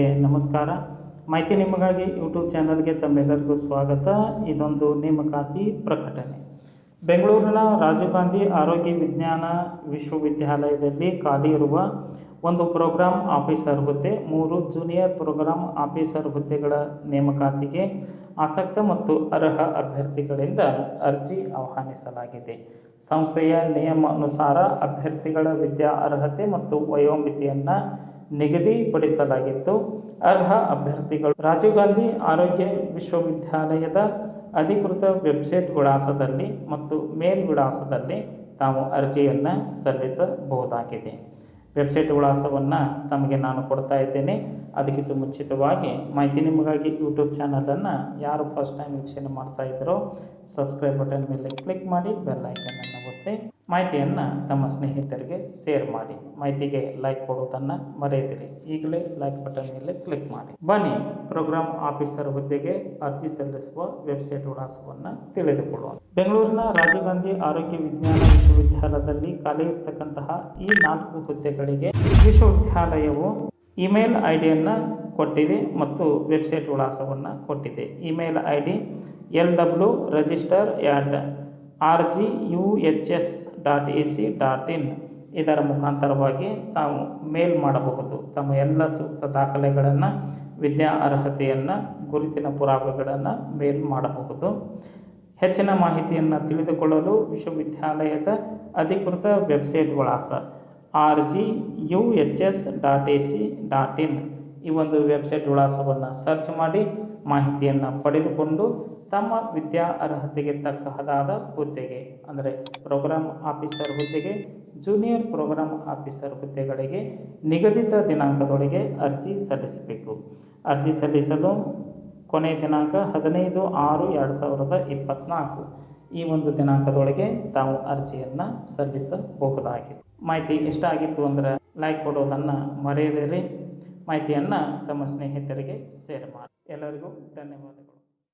ನಮಸ್ಕಾರ. ಮಾಹಿತಿ ನಿಮಗಾಗಿ ಯೂಟ್ಯೂಬ್ ಚಾನಲ್ಗೆ ತಮ್ಮೆಲ್ಲರಿಗೂ ಸ್ವಾಗತ. ಇದೊಂದು ನೇಮಕಾತಿ ಪ್ರಕಟಣೆ. ಬೆಂಗಳೂರಿನ ರಾಜೀವ್ ಗಾಂಧಿ ಆರೋಗ್ಯ ವಿಜ್ಞಾನ ವಿಶ್ವವಿದ್ಯಾಲಯದಲ್ಲಿ ಖಾಲಿ ಇರುವ ಒಂದು ಪ್ರೋಗ್ರಾಂ ಆಫೀಸರ್ ಹುದ್ದೆ, ಮೂರು ಜೂನಿಯರ್ ಪ್ರೋಗ್ರಾಂ ಆಫೀಸರ್ ಹುದ್ದೆಗಳ ನೇಮಕಾತಿಗೆ ಆಸಕ್ತ ಮತ್ತು ಅರ್ಹ ಅಭ್ಯರ್ಥಿಗಳಿಂದ ಅರ್ಜಿ ಆಹ್ವಾನಿಸಲಾಗಿದೆ. ಸಂಸ್ಥೆಯ ನಿಯಮ ಅನುಸಾರ ಅಭ್ಯರ್ಥಿಗಳ ವಿದ್ಯಾ ಅರ್ಹತೆ ಮತ್ತು ವಯೋಮಿತಿಯನ್ನು ನಿಗದಿಪಡಿಸಲಾಗಿತ್ತು. ಅರ್ಹ ಅಭ್ಯರ್ಥಿಗಳು ರಾಜೀವ್ ಗಾಂಧಿ ಆರೋಗ್ಯ ವಿಶ್ವವಿದ್ಯಾಲಯದ ಅಧಿಕೃತ ವೆಬ್ಸೈಟ್ ವಿಳಾಸದಲ್ಲಿ ಮತ್ತು ಮೇಲ್ ವಿಳಾಸದಲ್ಲಿ ತಾವು ಅರ್ಜಿಯನ್ನು ಸಲ್ಲಿಸಬಹುದಾಗಿದೆ. ವೆಬ್ಸೈಟ್ ವಿಳಾಸವನ್ನು ತಮಗೆ ನಾನು ಕೊಡ್ತಾ ಇದ್ದೇನೆ. ಅದಕ್ಕಿಂತ ಮುಂಚಿತವಾಗಿ ಮಾಹಿತಿ ನಿಮಗಾಗಿ ಯೂಟ್ಯೂಬ್ ಚಾನಲನ್ನು ಯಾರು ಫಸ್ಟ್ ಟೈಮ್ ವೀಕ್ಷಣೆ ಮಾಡ್ತಾ ಇದ್ದರೋ ಸಬ್ಸ್ಕ್ರೈಬ್ ಬಟನ್ ಮೇಲೆ ಕ್ಲಿಕ್ ಮಾಡಿ ಬೆಲ್ ಐಕನನ್ನು ಮಾಹಿತಿಯನ್ನು ತಮ್ಮ ಸ್ನೇಹಿತರಿಗೆ ಶೇರ್ ಮಾಡಿ. ಮಾಹಿತಿಗೆ ಲೈಕ್ ಕೊಡೋದನ್ನು ಮರೆಯದಿರಿ. ಈಗಲೇ ಲೈಕ್ ಬಟನ್ ಮೇಲೆ ಕ್ಲಿಕ್ ಮಾಡಿ. ಬನ್ನಿ ಪ್ರೋಗ್ರಾಮ್ ಆಫೀಸರ್ ಹುದ್ದೆಗೆ ಅರ್ಜಿ ಸಲ್ಲಿಸುವ ವೆಬ್ಸೈಟ್ ವಿಳಾಸವನ್ನು ತಿಳಿದುಕೊಳ್ಳೋಣ. ಬೆಂಗಳೂರಿನ ರಾಜೀವ್ ಗಾಂಧಿ ಆರೋಗ್ಯ ವಿಜ್ಞಾನ ವಿಶ್ವವಿದ್ಯಾಲಯದಲ್ಲಿ ಖಾಲಿ ಇರತಕ್ಕಂತಹ ಈ ನಾಲ್ಕು ಹುದ್ದೆಗಳಿಗೆ ವಿಶ್ವವಿದ್ಯಾಲಯವು ಇಮೇಲ್ ಐ ಡಿಯನ್ನು ಕೊಟ್ಟಿದೆ ಮತ್ತು ವೆಬ್ಸೈಟ್ ವಿಳಾಸವನ್ನು ಕೊಟ್ಟಿದೆ. Email I D L W register at R G U H S dot A C dot in ಇದರ ಮುಖಾಂತರವಾಗಿ ತಾವು ಮೇಲ್ ಮಾಡಬಹುದು. ತಮ್ಮ ಎಲ್ಲ ಸೂಕ್ತ ದಾಖಲೆಗಳನ್ನು, ವಿದ್ಯಾ ಅರ್ಹತೆಯನ್ನು, ಗುರುತಿನ ಪುರಾವೆಗಳನ್ನು ಮೇಲ್ ಮಾಡಬಹುದು. ಹೆಚ್ಚಿನ ಮಾಹಿತಿಯನ್ನು ತಿಳಿದುಕೊಳ್ಳಲು ವಿಶ್ವವಿದ್ಯಾಲಯದ ಅಧಿಕೃತ ವೆಬ್ಸೈಟ್ ವಿಳಾಸ R G U H S dot A C dot in ಈ ಒಂದು ವೆಬ್ಸೈಟ್ ವಿಳಾಸವನ್ನು ಸರ್ಚ್ ಮಾಡಿ ಮಾಹಿತಿಯನ್ನು ಪಡೆದುಕೊಂಡು ತಮ್ಮ ವಿದ್ಯಾ ಅರ್ಹತೆಗೆ ತಕ್ಕದಾದ ಹುದ್ದೆಗೆ, ಅಂದರೆ ಪ್ರೋಗ್ರಾಮ್ ಆಫೀಸರ್ ಹುದ್ದೆಗೆ ಜೂನಿಯರ್ ಪ್ರೋಗ್ರಾಮ್ ಆಫೀಸರ್ ಹುದ್ದೆಗಳಿಗೆ ನಿಗದಿತ ದಿನಾಂಕದೊಳಗೆ ಅರ್ಜಿ ಸಲ್ಲಿಸಬೇಕು. ಅರ್ಜಿ ಸಲ್ಲಿಸಲು ಕೊನೆಯ ದಿನಾಂಕ ಹದಿನೈದು ಆರು ಎರಡು ಸಾವಿರದ ಇಪ್ಪತ್ತ್ನಾಲ್ಕು ಈ ಒಂದು ದಿನಾಂಕದೊಳಗೆ ತಾವು ಅರ್ಜಿಯನ್ನು ಸಲ್ಲಿಸಬಹುದಾಗಿದೆ. ಮಾಹಿತಿ ಇಷ್ಟ ಆಗಿತ್ತು ಅಂದರೆ ಲೈಕ್ ಕೊಡೋದನ್ನು ಮರೆಯದಿರಿ. ಮಾಹಿತಿಯನ್ನು ತಮ್ಮ ಸ್ನೇಹಿತರಿಗೆ ಶೇರ್ ಮಾಡಿ. ಎಲ್ಲರಿಗೂ ಧನ್ಯವಾದಗಳು.